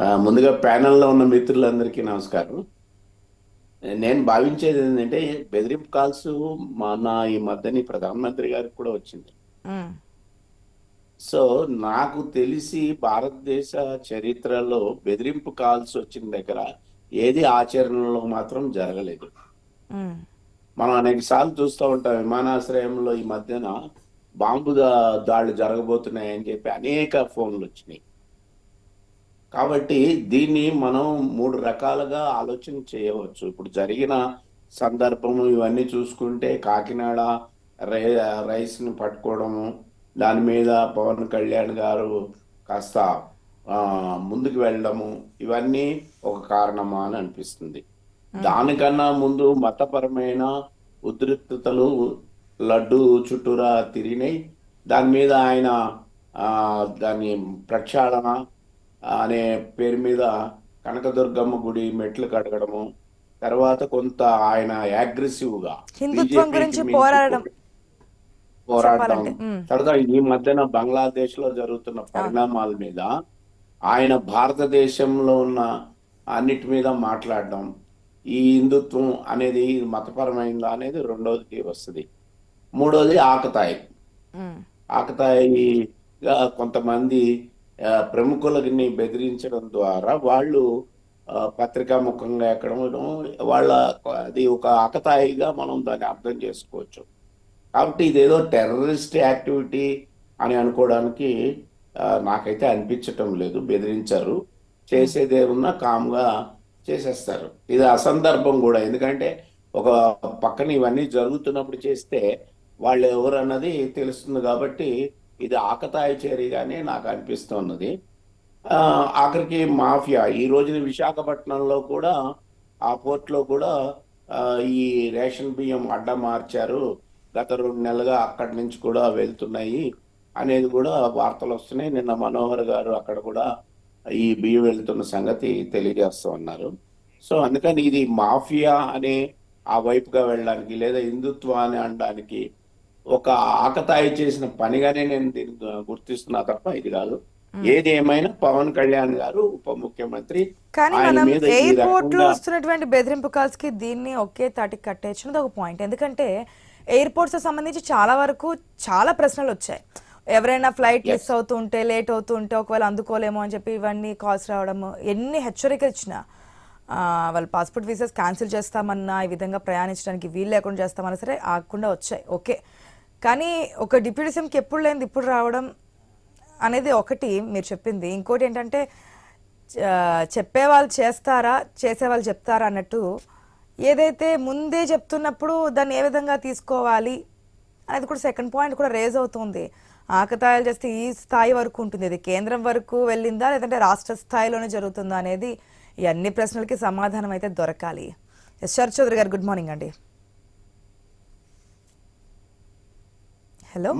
ముందుగా ప్యానెల్లో ఉన్న మిత్రులందరికీ నమస్కారం. నేను భావించేది ఏంటంటే బెదిరింపు కాల్స్ మన ఈ మధ్యని ప్రధానమంత్రి గారికి కూడా వచ్చింది. సో నాకు తెలిసి భారతదేశ చరిత్రలో బెదిరింపు కాల్స్ వచ్చిన దగ్గర ఏది ఆచరణలో మాత్రం జరగలేదు. మనం అనేక సార్లు చూస్తూ ఉంటాం విమానాశ్రయంలో ఈ మధ్యన బాంబు దాడులు జరగబోతున్నాయని చెప్పి అనేక ఫోన్లు వచ్చినాయి. కాబట్టి దీన్ని మనం మూడు రకాలుగా ఆలోచన చేయవచ్చు. ఇప్పుడు జరిగిన సందర్భము ఇవన్నీ చూసుకుంటే కాకినాడ రై రైస్ని పట్టుకోవడము దాని మీద పవన్ కళ్యాణ్ గారు కాస్త ఆ, ముందుకు వెళ్ళడము ఇవన్నీ ఒక కారణమా అని అనిపిస్తుంది. దానికన్నా ముందు మతపరమైన ఉద్రిక్తతలు లడ్డు చుట్టూరా తిరిగినాయి. దాని మీద ఆయన ఆ, దాని ప్రక్షాళన అనే పేరు మీద కనకదుర్గమ్మ గుడి మెట్లు కడగడము తర్వాత కొంత ఆయన అగ్రెసివ్గా హిందుత్వం గురించి పోరాడడం. తర్వాత ఈ మధ్యన బంగ్లాదేశ్లో జరుగుతున్న పరిణామాల మీద ఆయన భారతదేశంలో ఉన్న అన్నిటి మీద మాట్లాడడం ఈ హిందుత్వం అనేది మతపరమైందా అనేది రెండోది వస్తుంది. మూడోది ఆకతాయి. ఆకతాయిగా కొంతమంది ప్రముఖులని బెదిరించడం ద్వారా వాళ్ళు పత్రికా ముఖంగా ఎక్కడం వాళ్ళ అది ఒక ఆకతాయిగా మనం దాన్ని అర్థం చేసుకోవచ్చు. కాబట్టి ఇదేదో టెర్రరిస్ట్ యాక్టివిటీ అని అనుకోవడానికి నాకైతే అనిపించటం లేదు. బెదిరించారు. చేసేది కామ్గా చేసేస్తారు. ఇది అసందర్భం కూడా. ఎందుకంటే ఒక పక్కన ఇవన్నీ జరుగుతున్నప్పుడు చేస్తే వాళ్ళు ఎవరు అన్నది తెలుస్తుంది కాబట్టి ఇది ఆకతాయ చేరిగానే నాకు అనిపిస్తున్నది ఆఖరికి మాఫియా. ఈ రోజున విశాఖపట్నంలో కూడా ఆ పోర్ట్లో కూడా ఈ రేషన్ బియ్యం అడ్డ మార్చారు. గత రెండు నెలలుగా అక్కడి నుంచి కూడా వెళ్తున్నాయి అనేది కూడా వార్తలు వస్తున్నాయి. నిన్న మనోహర్ గారు అక్కడ కూడా ఈ బియ్యం వెళ్తున్న సంగతి తెలియజేస్తూ ఉన్నారు. సో అందుకని ఇది మాఫియా అనే ఆ వైపుగా వెళ్ళడానికి లేదా హిందుత్వ అని అనడానికి ఒక ఆకతాయి చేసిన పనిగానే నేను దీన్ని గుర్తిస్తున్నా తప్ప ఇది కాదు. ఏది ఏమైనా పవన్ కళ్యాణ్ గారు ఉప ముఖ్యమంత్రి. కానీ మనం ఎయిర్పోర్ట్లో వస్తున్నటువంటి బెదిరింపు కాల్స్కి దీన్ని ఒకే తాటికి కట్టేయచ్చు ఒక పాయింట్ ఎందుకంటే ఎయిర్పోర్ట్స్ సంబంధించి చాలా వరకు చాలా ప్రశ్నలు వచ్చాయి. ఎవరైనా ఫ్లైట్ మిస్ అవుతూ ఉంటే లేట్ అవుతూ ఉంటే ఒకవేళ అందుకోలేమో అని చెప్పి ఇవన్నీ కాల్స్ రావడం ఎన్ని హెచ్చరికలు ఇచ్చినా వాళ్ళ పాస్పోర్ట్ వీసాస్ క్యాన్సిల్ చేస్తామన్నా ఈ విధంగా ప్రయాణించడానికి వీలు లేకుండా చేస్తామన్నా సరే ఆగకుండా వచ్చాయి. ఓకే. కానీ ఒక డిప్యూటీ సీఎంకి ఎప్పుడు లేనిది ఇప్పుడు రావడం అనేది ఒకటి మీరు చెప్పింది. ఇంకోటి ఏంటంటే చెప్పేవాళ్ళు చేస్తారా చేసేవాళ్ళు చెప్తారా అన్నట్టు ఏదైతే ముందే చెప్తున్నప్పుడు దాన్ని ఏ విధంగా తీసుకోవాలి అనేది కూడా సెకండ్ పాయింట్ కూడా రేజ్ అవుతుంది. ఆకతాయాలు చేస్తే ఈ స్థాయి వరకు ఉంటుంది. ఇది కేంద్రం వరకు వెళ్ళిందా లేదంటే రాష్ట్ర స్థాయిలోనే జరుగుతుందా అనేది ఈ అన్ని ప్రశ్నలకి సమాధానం అయితే దొరకాలి. ఎస్ చౌదరి గారు గుడ్ మార్నింగ్ అండి. Hello.